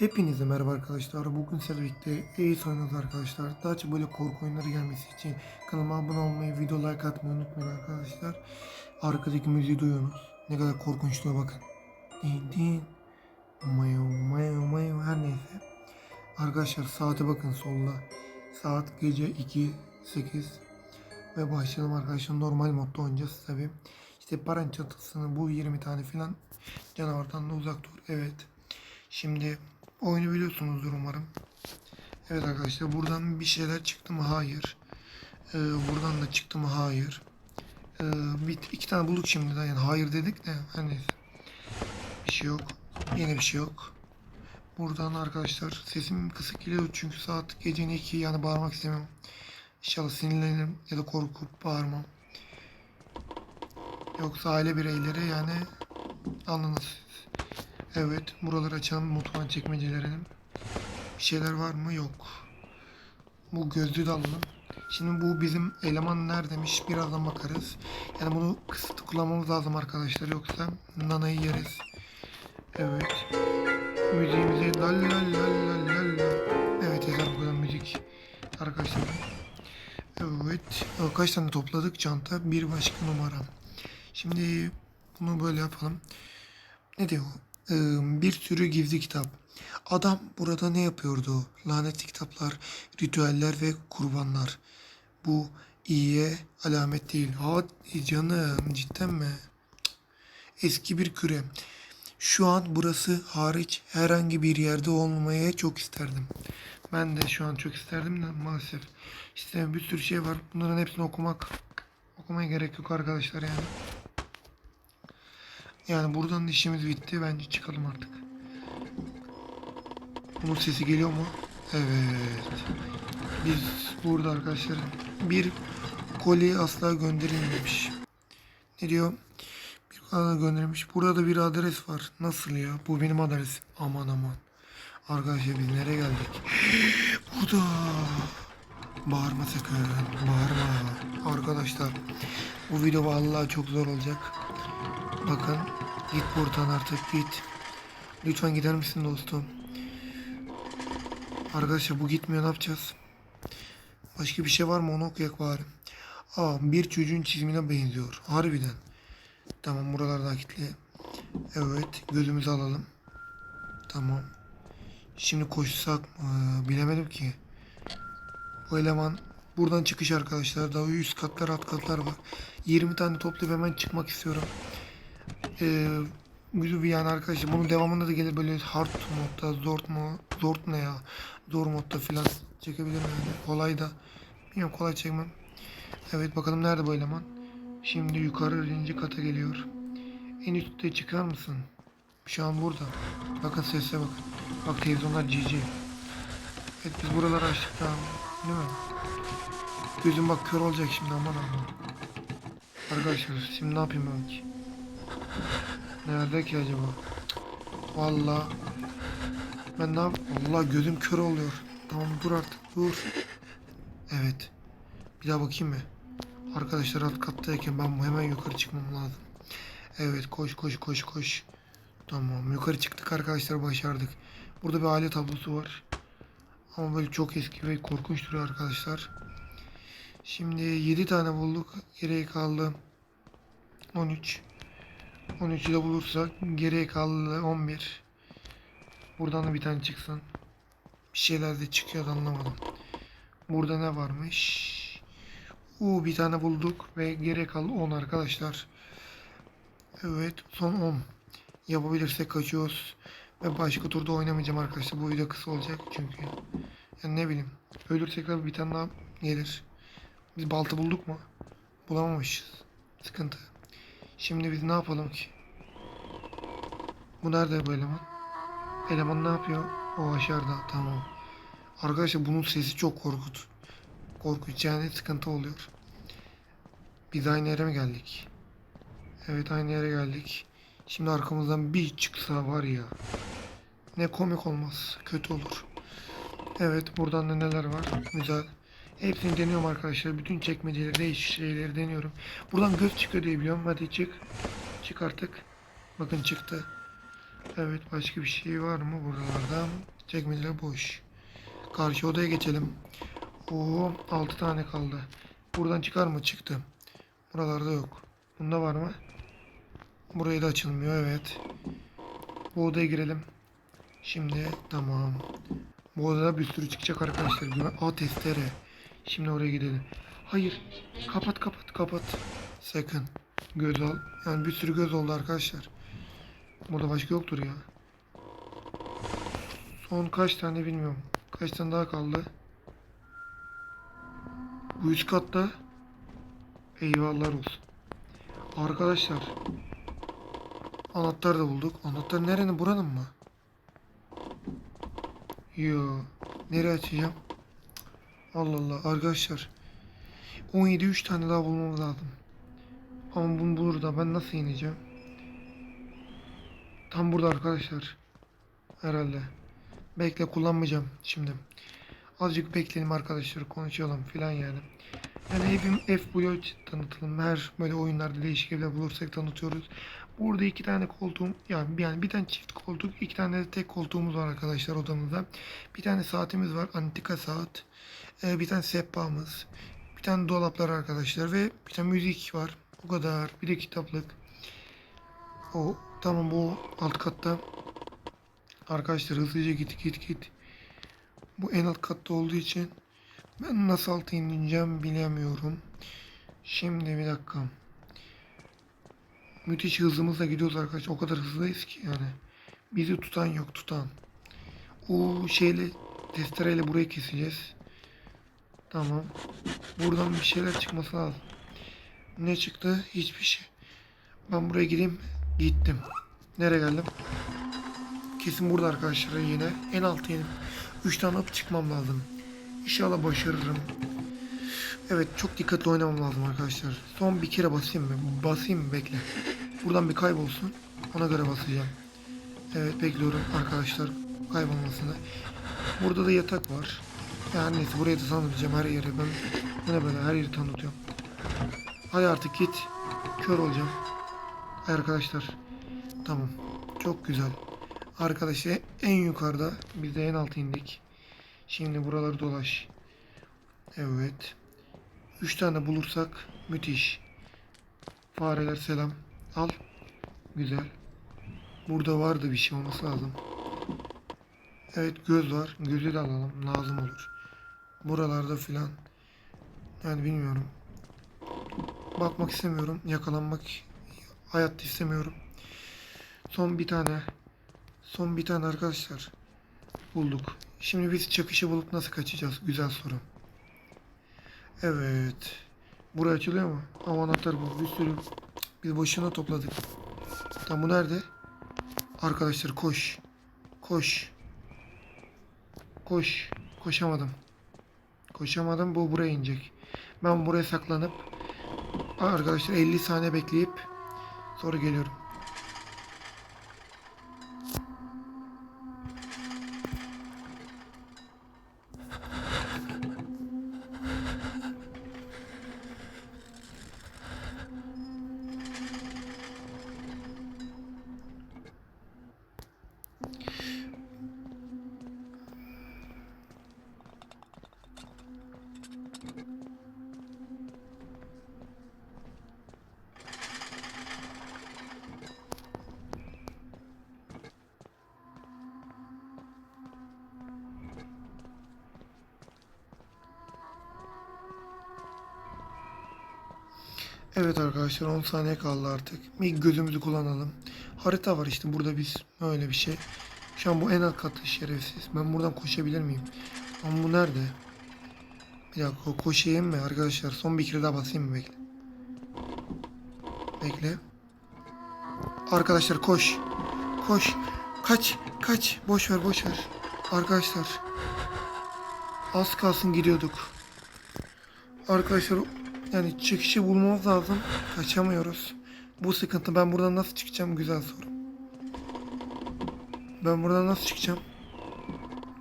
Hepinize merhaba arkadaşlar. Bugün sizlerle Ace oynuyoruz arkadaşlar. Daha çok böyle korku oyunları gelmesi için kanalıma abone olmayı, video like atmayı unutmayın arkadaşlar. Arkadaki müziği duyuyorsunuz. Ne kadar korkunç diyor bakın. Din din. Mayo mayo mayo her neyse. Arkadaşlar saate bakın solda. Saat gece 2 8 ve başlayalım arkadaşlar. Normal modda oynayacağız tabi. İşte paran çatısını bu 20 tane filan canavardan da uzak dur. Evet. Şimdi oyunu biliyorsunuzdur umarım. Evet arkadaşlar buradan bir şeyler çıktı mı? Hayır. Ee, buradan da çıktı mı? Hayır. Ee, bir, iki tane bulduk şimdiden yani hayır dedik de hani bir şey yok. Yine bir şey yok. Buradan arkadaşlar sesim kısık geliyor çünkü saat gecenin iki yani bağırmak istemem. İnşallah sinirlenirim ya da korkup bağırmam. Yoksa aile bireyleri yani anladınız. Evet, buraları açalım mutfağın çekmecelerinin. Bir şeyler var mı? Yok. Bu gözlüğü de alalım. Şimdi bu bizim eleman neredeymiş? Birazdan bakarız. Yani bunu kısıtlı kullanmamız lazım arkadaşlar. Yoksa nanayı yeriz. Evet. Müziğimizi la. Evet yeter bu kadar müzik. Arkadaşlar. Evet. Kaç tane topladık çanta? Bir başka numaram. Şimdi bunu böyle yapalım. Ne diyor? Bir sürü gizli kitap. Adam burada ne yapıyordu? Lanetli kitaplar, ritüeller ve kurbanlar. Bu iyiye alamet değil. Hadi canım cidden mi? Eski bir küre. Şu an burası hariç herhangi bir yerde olmaya çok isterdim. Ben de şu an çok isterdim de maalesef. İşte bir sürü şey var. Bunların hepsini okumak okumaya gerek yok arkadaşlar yani. Yani buradan da işimiz bitti. Bence çıkalım artık. Bunun sesi geliyor mu? Evet. Biz burada arkadaşlar bir koli asla gönderilmemiş. Ne diyor? Bir koli gönderilmiş. Burada da bir adres var. Nasıl ya? Bu benim adresim. Aman aman. Arkadaşlar biz nereye geldik? Burada. Bağırma sakın. Bağırma. Arkadaşlar bu video vallahi çok zor olacak. Bakın git buradan artık git. Lütfen gider misin dostum? Arkadaşlar bu gitmiyor ne yapacağız? Başka bir şey var mı onu okuyak bari. Aa bir çocuğun çizimine benziyor. Harbiden. Tamam buralarda kilitli. Evet gözümüzü alalım. Tamam. Şimdi koşsak mı? Bilemedim ki. Bu eleman buradan çıkış arkadaşlar. Daha üst katlar alt katlar var. 20 tane toplayıp hemen çıkmak istiyorum. Ee, güzel bir yani arkadaşlar. Bunun devamında da gelir böyle hard modda, zor mu, zor ne ya? Zor modda filan çekebilirim yani. Kolay da. Bilmiyorum kolay çekmem. Evet bakalım nerede bu eleman? Şimdi yukarı birinci kata geliyor. En üstte çıkar mısın? Şu an burada. Bakın sese bakın. Bak televizyonlar cici. Evet biz buraları açtık tamam. Değil mi? Gözüm bak kör olacak şimdi aman aman. Arkadaşlar şimdi ne yapayım ben ki? Nerede ki acaba? Vallahi ben ne yap? Allah gözüm kör oluyor. Tamam dur artık dur. Evet. Bir daha bakayım mı? Arkadaşlar alt kattayken ben hemen yukarı çıkmam lazım. Evet koş koş koş koş. Tamam yukarı çıktık arkadaşlar başardık. Burada bir aile tablosu var. Ama böyle çok eski ve korkunç duruyor arkadaşlar. Şimdi 7 tane bulduk. Geriye kaldı 13. 13'ü de bulursak geriye kaldı 11. Buradan da bir tane çıksın. Bir şeyler de çıkıyor da anlamadım. Burada ne varmış? Uuu bir tane bulduk ve geriye kaldı 10 arkadaşlar. Evet son 10. Yapabilirsek kaçıyoruz. Ve başka turda oynamayacağım arkadaşlar. Bu video kısa olacak çünkü. Yani ne bileyim. Ölürsek de bir tane daha gelir. Biz balta bulduk mu? Bulamamışız. Sıkıntı. Şimdi biz ne yapalım ki? Bu nerede bu eleman? Eleman ne yapıyor? O aşağıda. Tamam. Arkadaşlar bunun sesi çok korkut. Korkunç yani sıkıntı oluyor. Biz aynı yere mi geldik? Evet aynı yere geldik. Şimdi arkamızdan bir çıksa var ya. Ne komik olmaz. Kötü olur. Evet buradan da neler var? Güzel. Hepsini deniyorum arkadaşlar. Bütün çekmeceleri, değişik şeyleri deniyorum. Buradan göz çıkıyor diye biliyorum. Hadi çık. Çık artık. Bakın çıktı. Evet başka bir şey var mı buralarda? Çekmeceler boş. Karşı odaya geçelim. Oo 6 tane kaldı. Buradan çıkar mı? Çıktı. Buralarda yok. Bunda var mı? Burayı da açılmıyor evet. Bu odaya girelim. Şimdi tamam. Bu odada bir sürü çıkacak arkadaşlar. Güven- Aa testere. Şimdi oraya gidelim. Hayır. Kapat kapat kapat. Sakın. Göz al. Yani bir sürü göz oldu arkadaşlar. Burada başka yoktur ya. Son kaç tane bilmiyorum. Kaç tane daha kaldı? Bu üst katta. Eyvallah olsun. Arkadaşlar. Anahtar da bulduk. Anahtar nerenin? Buranın mı? Yo. Nereye açacağım? Allah Allah. Arkadaşlar. 17 3 tane daha bulmamız lazım. Ama bunu bulur da ben nasıl ineceğim? Tam burada arkadaşlar. Herhalde. Bekle kullanmayacağım şimdi. Azıcık bekleyelim arkadaşlar konuşalım filan yani. Yani evim F Blood tanıtılım. Her böyle oyunlarda değişik evler bulursak tanıtıyoruz. Burada iki tane koltuğum yani yani bir tane çift koltuk iki tane de tek koltuğumuz var arkadaşlar odamızda. Bir tane saatimiz var antika saat. Ee, bir tane sehpamız. Bir tane dolaplar arkadaşlar ve bir tane müzik var. O kadar. Bir de kitaplık. O tamam bu alt katta. Arkadaşlar hızlıca git git git. Bu en alt katta olduğu için ben nasıl alta ineceğim bilemiyorum. Şimdi bir dakika. Müthiş hızımızla gidiyoruz arkadaşlar. O kadar hızlıyız ki yani. Bizi tutan yok tutan. O şeyle testereyle burayı keseceğiz. Tamam. Buradan bir şeyler çıkması lazım. Ne çıktı? Hiçbir şey. Ben buraya gideyim. Gittim. Nereye geldim? Kesin burada arkadaşlar yine. En alta inip 3 tane atıp çıkmam lazım. İnşallah başarırım. Evet çok dikkatli oynamam lazım arkadaşlar. Son bir kere basayım mı? Basayım mı? Bekle. Buradan bir kaybolsun. Ona göre basacağım. Evet bekliyorum arkadaşlar kaybolmasını. Burada da yatak var. Yani neyse burayı da tanıtacağım her yere. Ben ne böyle her yeri tanıtıyorum. Hadi artık git. Kör olacağım. Arkadaşlar. Tamam. Çok güzel. Arkadaşlar en yukarıda biz de en alta indik. Şimdi buraları dolaş. Evet. Üç tane bulursak müthiş. Fareler selam. Al. Güzel. Burada vardı bir şey olması lazım. Evet göz var. Gözü de alalım. Lazım olur. Buralarda filan. Yani bilmiyorum. Bakmak istemiyorum. Yakalanmak hayatta istemiyorum. Son bir tane. Son bir tane arkadaşlar. Bulduk. Şimdi biz çakışı bulup nasıl kaçacağız? Güzel soru. Evet. Buraya açılıyor mu? Ama anahtar bu. Bir sürü. Biz boşuna topladık. Tam bu nerede? Arkadaşlar koş. Koş. Koş. Koşamadım. Koşamadım. Bu buraya inecek. Ben buraya saklanıp arkadaşlar 50 saniye bekleyip sonra geliyorum. Evet arkadaşlar 10 saniye kaldı artık. Bir gözümüzü kullanalım. Harita var işte burada biz öyle bir şey. Şu an bu en alt katı şerefsiz. Ben buradan koşabilir miyim? Ama bu nerede? Bir dakika koşayım mı arkadaşlar? Son bir kere daha basayım mı bekle. Bekle. Arkadaşlar koş. Koş. Kaç. Kaç. Boş ver boş ver. Arkadaşlar. Az kalsın gidiyorduk. Arkadaşlar yani çıkışı bulmamız lazım. Kaçamıyoruz. Bu sıkıntı. Ben buradan nasıl çıkacağım? Güzel soru. Ben buradan nasıl çıkacağım?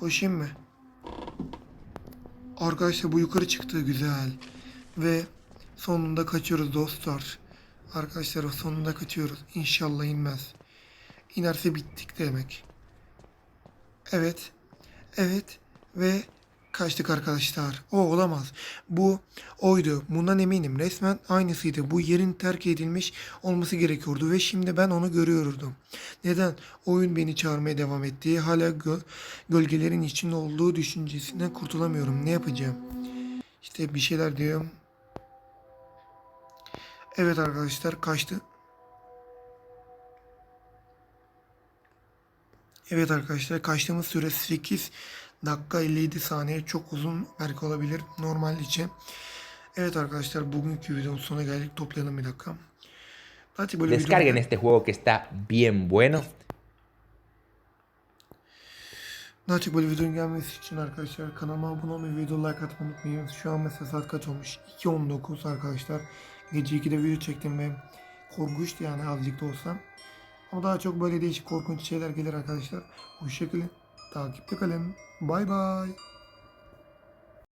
Koşayım mı? Arkadaşlar bu yukarı çıktı. Güzel. Ve sonunda kaçıyoruz dostlar. Arkadaşlar sonunda kaçıyoruz. İnşallah inmez. İnerse bittik demek. Evet. Evet. Ve kaçtık arkadaşlar. O olamaz. Bu oydu. Bundan eminim. Resmen aynısıydı. Bu yerin terk edilmiş olması gerekiyordu ve şimdi ben onu görüyordum. Neden? Oyun beni çağırmaya devam etti. Hala gö- gölgelerin içinde olduğu düşüncesinden kurtulamıyorum. Ne yapacağım? İşte bir şeyler diyor. Evet arkadaşlar kaçtı. Evet arkadaşlar kaçtığımız süre 8 dakika 57 saniye çok uzun belki olabilir normal için. Evet arkadaşlar bugünkü videonun sonuna geldik toplayalım bir dakika. Zaten böyle Descarguen videolar- este juego que está bien bueno. Daha çok böyle videonun gelmesi için arkadaşlar kanalıma abone olmayı, video like atmayı unutmayın. Şu an mesela saat kaç olmuş? 2.19 arkadaşlar. Gece 2'de video çektim ve korkunçtu yani azıcık da olsa. Ama daha çok böyle değişik korkunç şeyler gelir arkadaşlar. Bu şekilde takipte kalın. Bay bay.